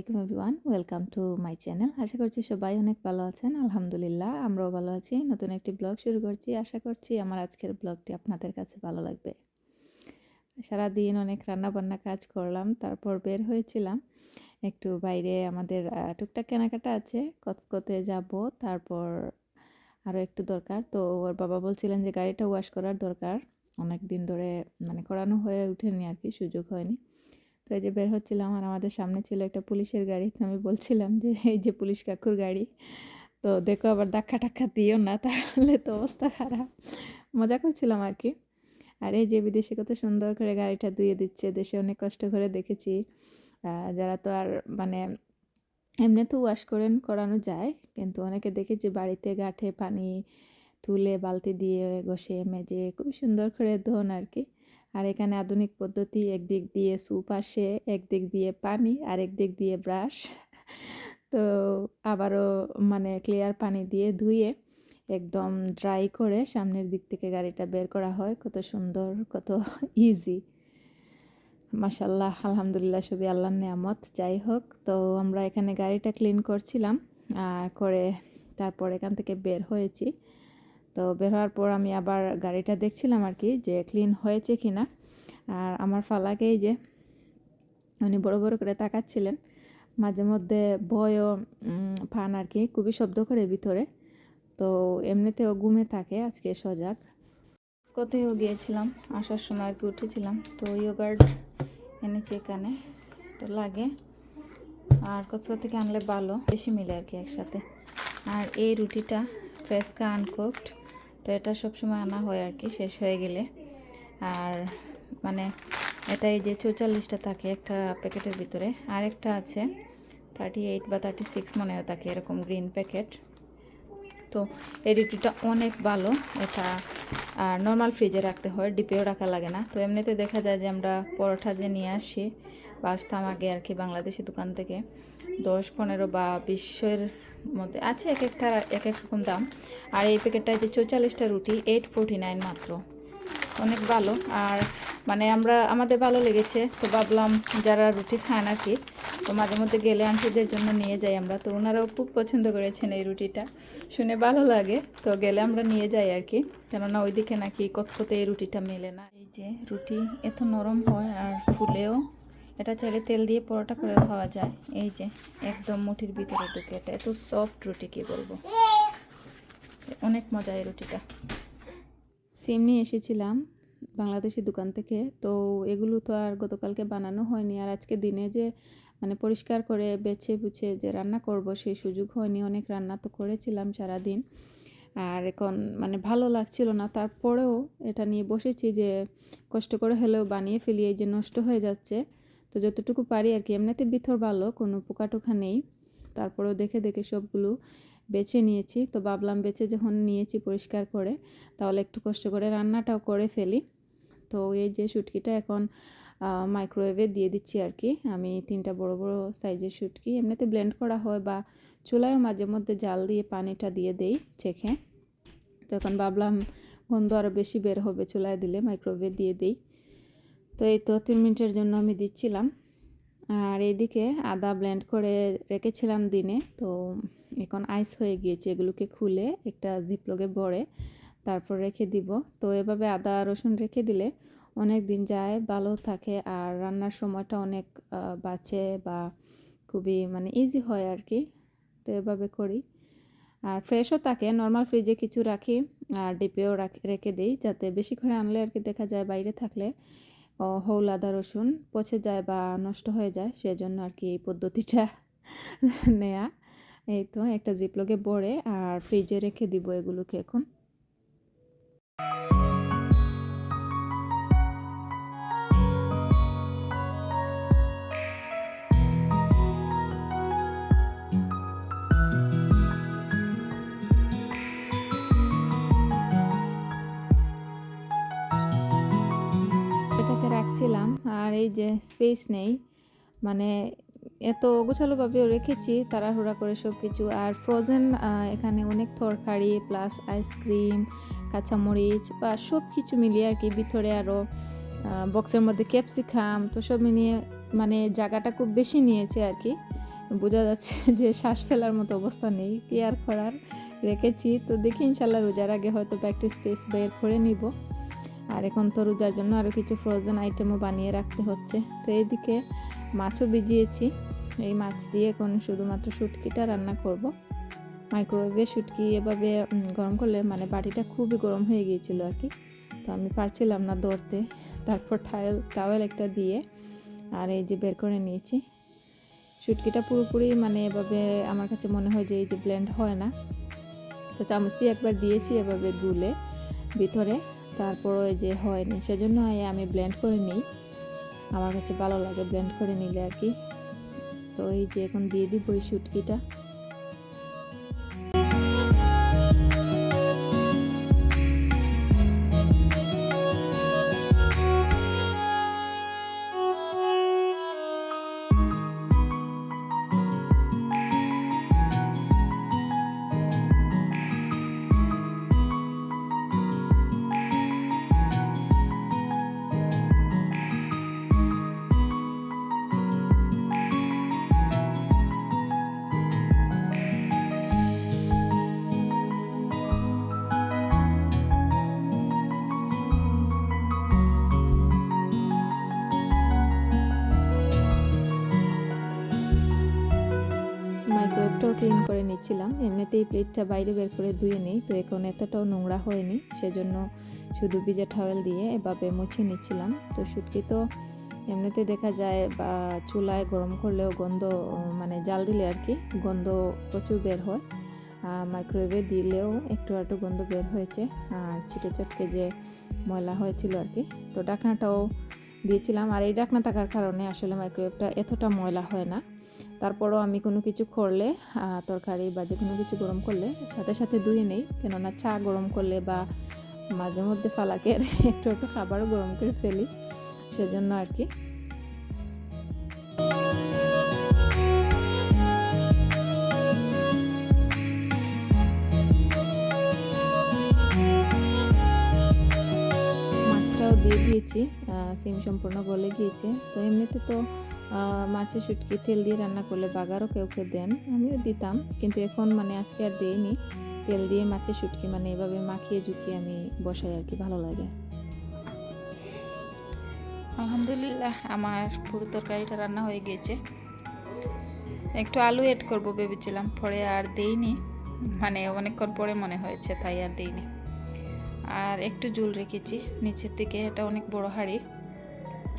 আলাইকুম everyone, welcome to my channel. আশা করছি সবাই অনেক ভালো আছেন, আলহামদুলিল্লাহ। আমরাও ভালো আছি। নতুন একটি ব্লগ শুরু করছি। আশা করছি আমার আজকের ব্লগটি আপনাদের কাছে ভালো লাগবে। সারাদিন অনেক রান্না বান্না কাজ করলাম, তারপর বের হয়েছিলাম। একটু বাইরে আমাদের টুকটাক কেনাকাটা আছে কতকতে যাব, তারপর আরও একটু দরকার। তো ওর বাবা বলছিলেন যে গাড়িটা ওয়াশ করার দরকার। অনেক দিন ধরে মানে করানো হয়ে ওঠেনি আর কি, সুযোগ হয়নি। তো এই যে বের হচ্ছিলাম আর আমাদের সামনে ছিল একটা পুলিশের গাড়ি। তো আমি বলছিলাম যে, এই যে পুলিশ কাকুর গাড়ি। তো দেখো আবার ধাক্কা টাক্কা দিও না, তাহলে তো অবস্থা খারাপ। মজা করছিলাম আর কি। আর এই যে বিদেশে কত সুন্দর করে গাড়িটা ধুয়ে দিচ্ছে, দেশে অনেক কষ্ট করে দেখেছি। যারা তো আর মানে এমনি তো ওয়াশ করেন করানো যায়, কিন্তু অনেকে দেখেছি বাড়িতে গাঠে পানি তুলে বালতি দিয়ে ঘষে, মেজে খুব সুন্দর করে ধোন আর কি। আর এখানে আধুনিক পদ্ধতি, একদিক দিয়ে স্যুপ আসে, একদিক দিয়ে পানি, আর একদিক দিয়ে ব্রাশ। তো আবারও মানে ক্লিয়ার পানি দিয়ে ধুয়ে একদম ড্রাই করে সামনের দিক থেকে গাড়িটা বের করা হয়। কত সুন্দর, কত ইজি মাশাল্লাহ আলহামদুলিল্লাহ, সবই আল্লাহর নেয়ামত। যাই হোক, তো আমরা এখানে গাড়িটা ক্লিন করছিলাম, আর করে তারপর এখান থেকে বের হয়েছি। তো বের হওয়ার পর আমি আবার গাড়িটা দেখছিলাম আর কি যে ক্লিন হয়েছে কি না আর আমার ফালাকেই যে উনি বড় বড় করে তাকাচ্ছিলেন। মাঝে মধ্যে ভয়ও পান আর কি, খুবই শব্দ করে ভিতরে। তো এমনিতেও ঘুমে থাকে, আজকে সজাগ। কোথাও গিয়েছিলাম, আসার সময় আর কি উঠেছিলাম। তো ইয়োগার্ড এনেছি এখানে তো লাগে। আর কোথাও থেকে আনলে ভালো, বেশি মিলে আর কি একসাথে। আর এই রুটিটা ফ্রেসকা আনকুকড। তো এটা সবসময় আনা হয় আর কি, শেষ হয়ে গেলে। আর মানে এটা এই যে চৌচল্লিশটা থাকে একটা প্যাকেটের ভিতরে। আর একটা আছে থার্টি এইট বা থার্টি সিক্স মনে হয় থাকে এরকম গ্রিন প্যাকেট তো এই ঋতুটা অনেক ভালো, এটা, আর নর্মাল ফ্রিজে রাখতে হয় ডিপেও রাখা লাগে না। তো এমনিতে দেখা যায় যে আমরা পরোটা যে নিয়ে আসি বা আসতাম আগে আর কি বাংলাদেশি দোকান থেকে, দশ, পনেরো বা বিশের মধ্যে আছে এক একটা, এক এক রকম দাম। আর এই প্যাকেটটা যে চৌচল্লিশটা রুটি এইট ফোরটি নাইন মাত্র। অনেক ভালো। আর মানে আমরা, আমাদের ভালো লেগেছে। তো ভাবলাম যারা রুটি খায় না কি তো মাঝে মধ্যে গেলে আন্টিদের জন্য নিয়ে যাই আমরা। তো ওনারাও খুব পছন্দ করেছেন এই রুটিটা। শুনে ভালো লাগে। তো গেলে আমরা নিয়ে যাই আর কি। কেননা ওইদিকে নাকি কতকতে এই রুটিটা মেলে না। এই যে রুটি এত নরম হয় আর ফুলেও এটা চাইলে তেল দিয়ে পরোটা করে খাওয়া যায়। এই যে, একদম মুঠির ভিতরে ঢুকে এটা। এত সফট রুটি কি বলব? অনেক মজা এই রুটিটা। সিম নিয়ে এসেছিলাম বাংলাদেশি দোকান থেকে। তো এগুলো তো আর গতকালকে বানানো হয়নি। আর আজকে দিনে যে মানে পরিষ্কার করে বেছে বুছে যে রান্না করব, সেই সুযোগ হয়নি। অনেক রান্না তো করেছিলাম সারাদিন। আর এখন মানে ভালো লাগছিল না। তারপরেও এটা নিয়ে বসেছি যে, কষ্ট করে হলেও বানিয়ে ফেলি। এই যে নষ্ট হয়ে যাচ্ছে। তো যতটুকু পারি আর কি, এমনিতে ভিতর ভালো, কোনো পোকা টোকা নেই। তারপরেও দেখে দেখে সবগুলো বেছে নিয়েছি। তো ভাবলাম বেছে যখন নিয়েছি পরিষ্কার করে, তাহলে একটু কষ্ট করে রান্নাটাও করে ফেলি। তো এই যে শুটকিটা এখন মাইক্রোওয়েভে দিয়ে দিচ্ছি আর কি। আমি তিনটা বড় বড় সাইজের শুটকি, এমনিতে ব্লেন্ড করা হয় বা চুলায়ও মাঝে মধ্যে জাল দিয়ে পানিটা দিয়ে দেই চেখে তো এখন ভাবলাম গন্ধ আরও বেশি বের হবে চুলায় দিলে মাইক্রোওয়েভে দিয়ে দিই। তো এই তো তিন মিনিটের জন্য আমি দিচ্ছিলাম। আর এইদিকে আদা ব্লেন্ড করে রেখেছিলাম দিনে। তো এখন আইস হয়ে গিয়েছে, এগুলোকে খুলে একটা জিপলগে ভরে তারপর রেখে দিব। তো এভাবে আদা, রসুন রেখে দিলে অনেক দিন যায়, ভালো থাকে আর রান্নার সময়টা অনেক বাঁচে বা খুবই মানে ইজি হয় আর কি। তো এভাবে করি। আর ফ্রেশও থাকে নর্মাল ফ্রিজে কিছু রাখি আর ডিপেও রাখি দিই যাতে বেশি করে আনলে আর কি দেখা যায় বাইরে থাকলে। হৌল আদা রসুন পচে যায় বা নষ্ট হয়ে যায়, সেজন্য আর কি এই পদ্ধতিটা নেয়া। এই তো একটা জিপলকে বড়ে আর ফ্রিজে রেখে দিব এগুলোকে এখন। রাখছিলাম আর এই যে স্পেস নেই মানে এত গোছালোভাবেও রেখেছি, তাড়াহুড়া করে সব কিছু আর ফ্রোজেন এখানে অনেক তরকারি প্লাস আইসক্রিম কাঁচামরিচ বা সব কিছু মিলিয়ে আর কি ভিতরে আরও বক্সের মধ্যে ক্যাপসিকাম তো সব মিলিয়ে মানে জায়গাটা খুব বেশি নিয়েছে আর কি। বোঝা যাচ্ছে যে শ্বাস ফেলার মতো অবস্থা নেই কেয়ার করার? রেখেছি, তো দেখি ইনশাল্লাহ রোজার আগে হয়তো বা একটু স্পেস বের করে নিব। আর এখন তো রোজার জন্য আরও কিছু ফ্রোজেন আইটেমও বানিয়ে রাখতে হচ্ছে। তো এইদিকে মাছও ভিজিয়েছি। এই মাছ দিয়ে এখন শুধুমাত্র শুটকিটা রান্না করব। মাইক্রোওয়েভে শুটকি এভাবে গরম করলে মানে বাটিটা খুবই গরম হয়ে গিয়েছিল আর কি। তো আমি পারছিলাম না দৌড়তে তারপর টাওয়েল টাওয়েল একটা দিয়ে আর এই যে বের করে নিয়েছি। শুটকিটা পুরোপুরি মানে এভাবে আমার কাছে মনে হয় যে এই যে ব্লেন্ড হয় না। তো চামচ দিয়ে একবার দিয়েছি এভাবে গুলে ভিতরে। তারপরও ওই যে হয়নি, সেজন্য আমি ব্লেন্ড করে নিই। আমার কাছে ভালো লাগে ব্লেন্ড করে নিলে আর কি। তো এই যে এখন দিয়ে দিব ওই শুটকিটা। ক্লিন নিচ্ছিলাম এমনিতেই প্লেটটা বাইরে বের করে ধুয়ে নিই, তো এখন এতটাও নোংরা হয়নি, সেজন্য শুধু ভিজে টাওয়েল দিয়ে এভাবে মুছে নিচ্ছিলাম। তো শুটকি তো এমনিতে দেখা যায়, বা চুলায় গরম করলেও গন্ধ মানে জাল দিলে আর কি, গন্ধ প্রচুর বের হয়। মাইক্রোওয়েভে দিলেও একটু একটু গন্ধ বের হয়েছে, আর ছিটে চটকে যে ময়লা হয়েছিল আর কি। তো ডাকনাটাও দিয়েছিলাম, আর এই ডাকনা থাকার কারণে আসলে মাইক্রোওয়েভটা এতটা ময়লা হয় না। তারপরও আমি কোনো কিছু করলে তরকারি বা যে কোনো কিছু গরম করলে সাথে সাথে ধুয়ে নেই। কেননা চা গরম করলে বা মাঝে মধ্যে ফালাকের একটু একটু খাবারও গরম করে ফেলি, সেজন্য আর কি। মাছটাও দিয়ে দিয়েছি সিম সম্পূর্ণ গলে গিয়েছে। তো এমনিতে তো মাছের শুটকি, তেল দিয়ে রান্না করলে বাগারও কেউ কেউ দেন, আমিও দিতাম। কিন্তু এখন মানে আজকে আর দেইনি। তেল দিয়ে মাছের শুটকি মানে এভাবে মাখিয়ে ঝুঁকিয়ে আমি বসাই আর কি, ভালো লাগে। আলহামদুলিল্লাহ, আমার পুরো তরকারিটা রান্না হয়ে গিয়েছে। একটু আলু এড করব ভেবেছিলাম, পরে আর দেইনি। মানে অনেকক্ষণ পরে মনে হয়েছে, তাই আর দেইনি। আর একটু জুল রেখেছি, নিচের দিকে এটা অনেক বড় হাঁড়ি,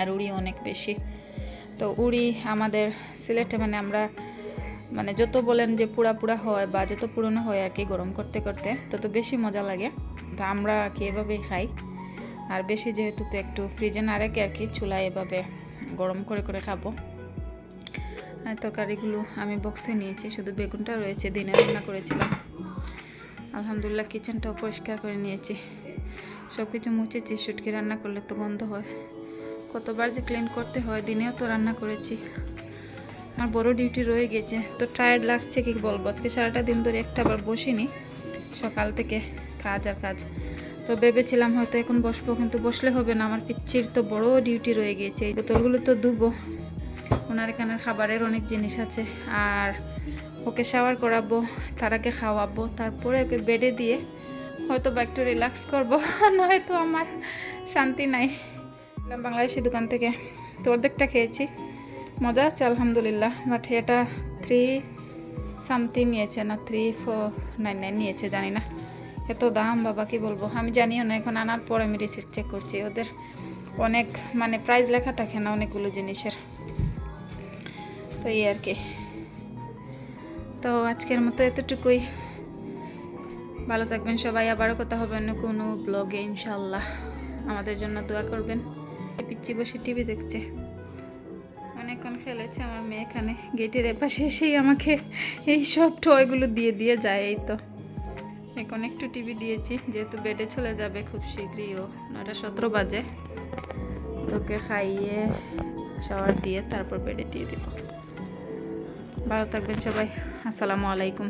আর উড়ি অনেক বেশি। তো উড়ি আমাদের সিলেটে মানে আমরা মানে যত বলেন যে পুরা পুরা হয় বা যত পুরনো হয় আর কি গরম করতে করতে, তত বেশি মজা লাগে। তো আমরা আর কি এভাবেই খাই। আর বেশি যেহেতু তো একটু ফ্রিজে না রেখে আর কি চুলায় এভাবে গরম করে করে খাব। তরকারিগুলো আমি বক্সে নিয়েছি, শুধু বেগুনটা রয়েছে, দিনে রান্না করেছিলাম। আলহামদুলিল্লাহ কিচেনটাও পরিষ্কার করে নিয়েছি। সব কিছু মুছেছি, শুটকি রান্না করলে তো গন্ধ হয়। কতবার যে ক্লিন করতে হয়, দিনেও তো রান্না করেছি। আর বড় ডিউটি রয়ে গেছে। তো টায়ার্ড লাগছে, কি বলব? আজকে সারাটা দিন ধরে একটা বার বসিনি। সকাল থেকে কাজ আর কাজ। তো ভেবেছিলাম হয়তো এখন বসবো, কিন্তু বসলে হবে না। আমার পিচ্ছির তো বড় ডিউটি রয়ে গিয়েছে এই বোতলগুলো তো ধুবো। ওনার এখানে খাবারের অনেক জিনিস আছে। আর ওকে শাওয়ার করাবো, তার আগে খাওয়াবো, তারপরে ওকে বেডে দিয়ে হয়তো বা একটু রিল্যাক্স করব। নয়তো আমার শান্তি নাই। বাংলাদেশি দোকান থেকে তো অর্ধেকটা খেয়েছি। মজা আছে, আলহামদুলিল্লাহ। বাট এটা থ্রি সামথিং নিয়েছে না থ্রি ফোর নাইন নাইন নিয়েছে, জানি না। এত দাম, বাবা, কি বলব? আমি জানিও না, এখন আনার পর আমি রিসিপ্ট চেক করছি। ওদের অনেক মানে প্রাইস লেখা থাকে না অনেকগুলো জিনিসের। তো এই আর কি। তো আজকের মতো এতটুকুই। ভালো থাকবেন সবাই। আবারও কথা হবে অন্য কোনো ব্লগে ইনশাল্লাহ আমাদের জন্য দোয়া করবেন। পিচ্ছি বসে টিভি দেখছে। অনেকক্ষণ খেলেছে আমার মেয়ে এখানে। গেটের এপাশে এসেই আমাকে এই সব টয়গুলো দিয়ে দিয়ে যায় এই তো। এখন একটু টিভি দিয়েছি, যেহেতু বেডে চলে যাবে খুব শীঘ্রই ও নটা সতেরো বাজে। তোকে খাইয়ে শাওয়ার দিয়ে তারপর বেডে দিয়ে দিব। ভালো থাকবেন সবাই। আসসালামু আলাইকুম।